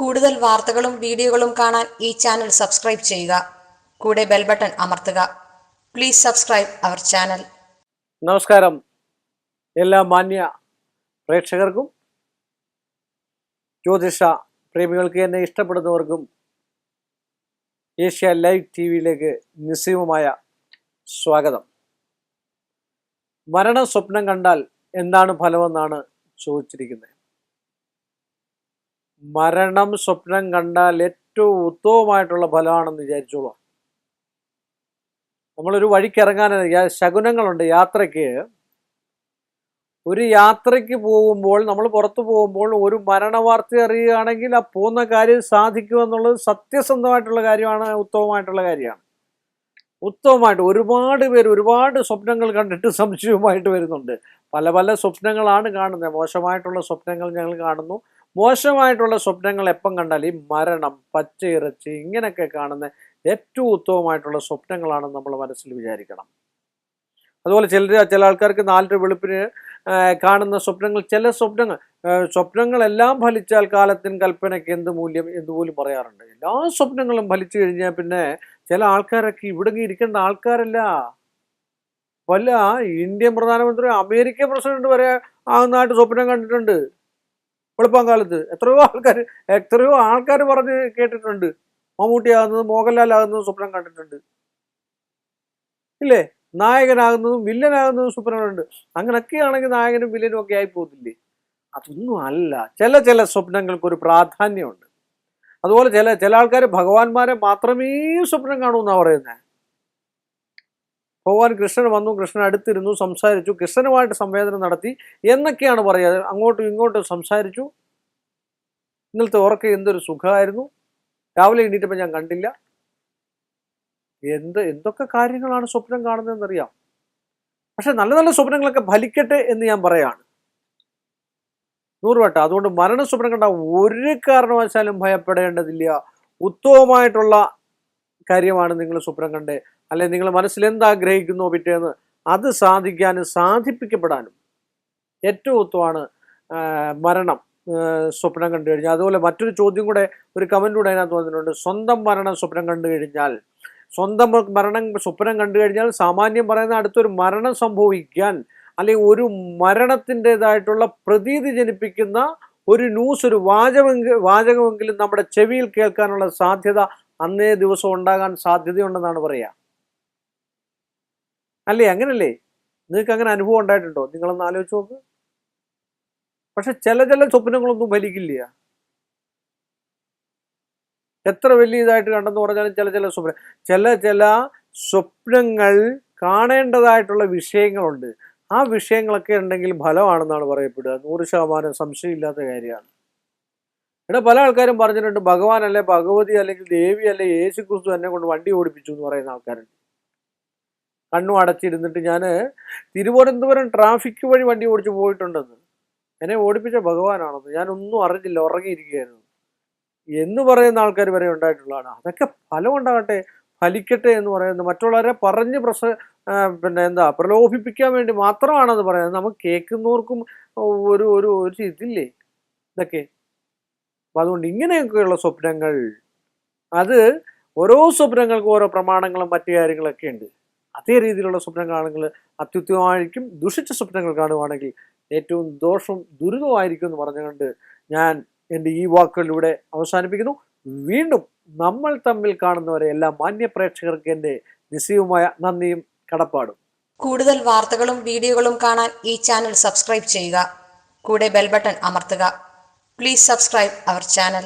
കൂടുതൽ വാർത്തകളും വീഡിയോകളും കാണാൻ ഈ ചാനൽ സബ്സ്ക്രൈബ് ചെയ്യുക. കൂടെ ബെൽ ബട്ടൺ അമർത്തുക. Please subscribe our channel. നമസ്കാരം. എല്ലാ മാന്യ പ്രേക്ഷകർക്കും ജ്യോതിഷ പ്രേമികൾക്ക് എന്നെ ഇഷ്ടപ്പെടുന്നവർക്കും ഏഷ്യ ലൈവ് ടി വിയിലേക്ക് നിസ്സീമമായ സ്വാഗതം. മരണ സ്വപ്നം കണ്ടാൽ എന്താണ് ഫലമെന്നാണ് ചോദിച്ചിരിക്കുന്നത്. മരണം സ്വപ്നം കണ്ടാൽ ഏറ്റവും ഉത്തമമായിട്ടുള്ള ഫലമാണെന്ന് വിചാരിച്ചോളാം. നമ്മളൊരു വഴിക്ക് ഇറങ്ങാൻ ശകുനങ്ങളുണ്ട് യാത്രയ്ക്ക്. ഒരു യാത്രയ്ക്ക് പോകുമ്പോൾ നമ്മൾ പുറത്തു പോകുമ്പോൾ ഒരു മരണവാർത്ത അറിയുകയാണെങ്കിൽ ആ പോകുന്ന കാര്യം സാധിക്കുമെന്നുള്ളത് സത്യസന്ധമായിട്ടുള്ള കാര്യമാണ് ഉത്തമമായിട്ടുള്ള കാര്യമാണ്. ഉത്തമമായിട്ട് ഒരുപാട് പേര് ഒരുപാട് സ്വപ്നങ്ങൾ കണ്ടിട്ട് സംശയവുമായിട്ട് വരുന്നുണ്ട്. പല പല സ്വപ്നങ്ങളാണ് കാണുന്നത്. മോശമായിട്ടുള്ള സ്വപ്നങ്ങൾ ഞങ്ങൾ കാണുന്നു. മോശമായിട്ടുള്ള സ്വപ്നങ്ങൾ എപ്പം കണ്ടാൽ ഈ മരണം പച്ചയിറച്ചി ഇങ്ങനെയൊക്കെ കാണുന്ന ഏറ്റവും ഉത്തമമായിട്ടുള്ള സ്വപ്നങ്ങളാണ് നമ്മൾ മനസ്സിൽ വിചാരിക്കണം. അതുപോലെ ചിലർ ചില ആൾക്കാർക്ക് നാലര വെളുപ്പിന് കാണുന്ന സ്വപ്നങ്ങൾ ചില സ്വപ്നങ്ങൾ സ്വപ്നങ്ങളെല്ലാം ഫലിച്ചാൽ കാലത്തിൻ കൽപ്പനയ്ക്ക് എന്ത് മൂല്യം എന്തുപോലും പറയാറുണ്ട്. എല്ലാ സ്വപ്നങ്ങളും ഫലിച്ചു കഴിഞ്ഞാൽ പിന്നെ ചില ആൾക്കാരൊക്കെ ഇവിടെ ഇരിക്കേണ്ട ആൾക്കാരല്ല. വല്ല ഇന്ത്യൻ പ്രധാനമന്ത്രി അമേരിക്ക പ്രസിഡന്റ് വരെ ആകുന്നതായിട്ട് സ്വപ്നം കണ്ടിട്ടുണ്ട്. വെളുപ്പം കാലത്ത് എത്രയോ ആൾക്കാർ എത്രയോ ആൾക്കാർ പറഞ്ഞ് കേട്ടിട്ടുണ്ട്. മമ്മൂട്ടിയാകുന്നതും മോഹൻലാലാകുന്നതും സ്വപ്നം കണ്ടിട്ടുണ്ട്. ഇല്ലേ? നായകനാകുന്നതും വില്ലനാകുന്നതും സ്വപ്നങ്ങളുണ്ട് അങ്ങനെയൊക്കെയാണെങ്കിൽ നായകനും വില്ലനും ഒക്കെ ആയി പോകുന്നില്ലേ അതൊന്നും അല്ല. ചില ചില സ്വപ്നങ്ങൾക്ക് ഒരു പ്രാധാന്യമുണ്ട്. അതുപോലെ ചില ചില ആൾക്കാർ ഭഗവാന്മാരെ മാത്രമേ സ്വപ്നം കാണൂ എന്നാണ് പറയുന്നത് ഭഗവാൻ കൃഷ്ണൻ വന്നു കൃഷ്ണൻ അടുത്തിരുന്നു സംസാരിച്ചു കൃഷ്ണനുമായിട്ട് സംവേദനം നടത്തി എന്നൊക്കെയാണ് പറയുക. അങ്ങോട്ടും ഇങ്ങോട്ടും സംസാരിച്ചു. ഇന്നലത്തെ ഉറക്കം എന്തൊരു സുഖമായിരുന്നു. രാവിലെ എണീറ്റപ്പോൾ ഞാൻ കണ്ടില്ല. എന്ത് എന്തൊക്കെ കാര്യങ്ങളാണ് സ്വപ്നം കാണുന്നതെന്നറിയാം. പക്ഷെ നല്ല നല്ല സ്വപ്നങ്ങളൊക്കെ ഫലിക്കട്ടെ എന്ന് ഞാൻ പറയാണ്. നൂറുവട്ട അതുകൊണ്ട് മരണ സ്വപ്നം കണ്ട ഒരു കാരണവശാലും ഭയപ്പെടേണ്ടതില്ല. ഉത്തമമായിട്ടുള്ള കാര്യമാണ് നിങ്ങൾ സ്വപ്നം കണ്ട്. അല്ലെ നിങ്ങൾ മനസ്സിൽ എന്താഗ്രഹിക്കുന്നോ പിറ്റേന്ന്? അത് സാധിക്കാനും സാധിപ്പിക്കപ്പെടാനും. ഏറ്റവും ഉത്തമമാണ് മരണം സ്വപ്നം കണ്ടു കഴിഞ്ഞാൽ. അതുപോലെ മറ്റൊരു ചോദ്യം കൂടെ ഒരു കമന്റ് കൂടെ അതിനകത്ത് വന്നിട്ടുണ്ട്. സ്വന്തം മരണം സ്വപ്നം കണ്ടു കഴിഞ്ഞാൽ സ്വന്തം മരണം സ്വപ്നം കണ്ടു കഴിഞ്ഞാൽ സാമാന്യം പറയുന്ന അടുത്തൊരു മരണം സംഭവിക്കാൻ അല്ലെങ്കിൽ ഒരു മരണത്തിന്റെതായിട്ടുള്ള പ്രതീതി ജനിപ്പിക്കുന്ന ഒരു ന്യൂസ് ഒരു വാചകമെങ്കിൽ വാചകമെങ്കിലും നമ്മുടെ ചെവിയിൽ കേൾക്കാനുള്ള സാധ്യത അന്നേ ദിവസം ഉണ്ടാകാൻ സാധ്യതയുണ്ടെന്നാണ് പറയുക. അല്ലേ? അങ്ങനല്ലേ? നിങ്ങൾക്ക് അങ്ങനെ അനുഭവം ഉണ്ടായിട്ടുണ്ടോ? നിങ്ങളൊന്ന് ആലോചിച്ച് നോക്ക്. പക്ഷെ ചില ചില സ്വപ്നങ്ങളൊന്നും ഫലിക്കില്ല. എത്ര വലിയ ഇതായിട്ട് കണ്ടെന്ന് പറഞ്ഞാലും ചില ചില സ്വപ്നം ചില ചില സ്വപ്നങ്ങൾ കാണേണ്ടതായിട്ടുള്ള വിഷയങ്ങളുണ്ട്. ആ വിഷയങ്ങളൊക്കെ ഉണ്ടെങ്കിൽ ഫലമാണെന്നാണ് പറയപ്പെടുക. നൂറ് ശതമാനം സംശയമില്ലാത്ത കാര്യമാണ്. ഇവിടെ പല ആൾക്കാരും പറഞ്ഞിട്ടുണ്ട് ഭഗവാൻ അല്ലെ ഭഗവതി അല്ലെങ്കിൽ ദേവി അല്ലെ യേശു ക്രിസ്തു എന്നെ കൊണ്ട് വണ്ടി ഓടിപ്പിച്ചു എന്ന് പറയുന്ന ആൾക്കാരുണ്ട്. കണ്ണു അടച്ചിരുന്നിട്ട് ഞാൻ തിരുവനന്തപുരം ട്രാഫിക് വഴി വണ്ടി ഓടിച്ച് പോയിട്ടുണ്ടെന്ന്. എന്നെ ഓടിപ്പിച്ച ഭഗവാനാണെന്ന്. ഞാനൊന്നും അറിഞ്ഞില്ല ഉറങ്ങിയിരിക്കുകയായിരുന്നു. എന്ന് പറയുന്ന ആൾക്കാർ വരെ ഉണ്ടായിട്ടുള്ളതാണ്. അതൊക്കെ ഫലം ഉണ്ടാകട്ടെ ഫലിക്കട്ടെ എന്ന് പറയുന്നത് മറ്റുള്ളവരെ പറഞ്ഞ് പ്രസ പിന്നെ എന്താ പ്രലോഭിപ്പിക്കാൻ വേണ്ടി മാത്രമാണെന്ന് പറയുന്നത് നമുക്ക് കേൾക്കുന്നവർക്കും ഒരു ഒരു ഒരു ഇതില്ലേ? ഇതൊക്കെ. അപ്പം അതുകൊണ്ട് ഇങ്ങനെയൊക്കെയുള്ള സ്വപ്നങ്ങൾ അത് ഓരോ സ്വപ്നങ്ങൾക്കും ഓരോ പ്രമാണങ്ങളും മറ്റു കാര്യങ്ങളൊക്കെ ഉണ്ട്. അതേ രീതിയിലുള്ള സ്വപ്നം കാണുകൾ അത്യുത്തമമായിരിക്കും ദുഷിച്ച സ്വപ്നങ്ങൾ കാണുവാണെങ്കിൽ ഏറ്റവും ദോഷവും ദുരിതമായിരിക്കും എന്ന് പറഞ്ഞുകൊണ്ട് ഞാൻ എന്റെ ഈ വാക്കുകളിലൂടെ അവസാനിപ്പിക്കുന്നു. വീണ്ടും നമ്മൾ തമ്മിൽ കാണുന്നവരെ എല്ലാ മാന്യ പ്രേക്ഷകർക്ക് എന്റെ നിസ്സീവുമായ നന്ദിയും കടപ്പാടും. കൂടുതൽ വാർത്തകളും വീഡിയോകളും കാണാൻ ഈ ചാനൽ സബ്സ്ക്രൈബ് ചെയ്യുക. കൂടെ ബെൽബട്ടൺ അമർത്തുക. Please subscribe our channel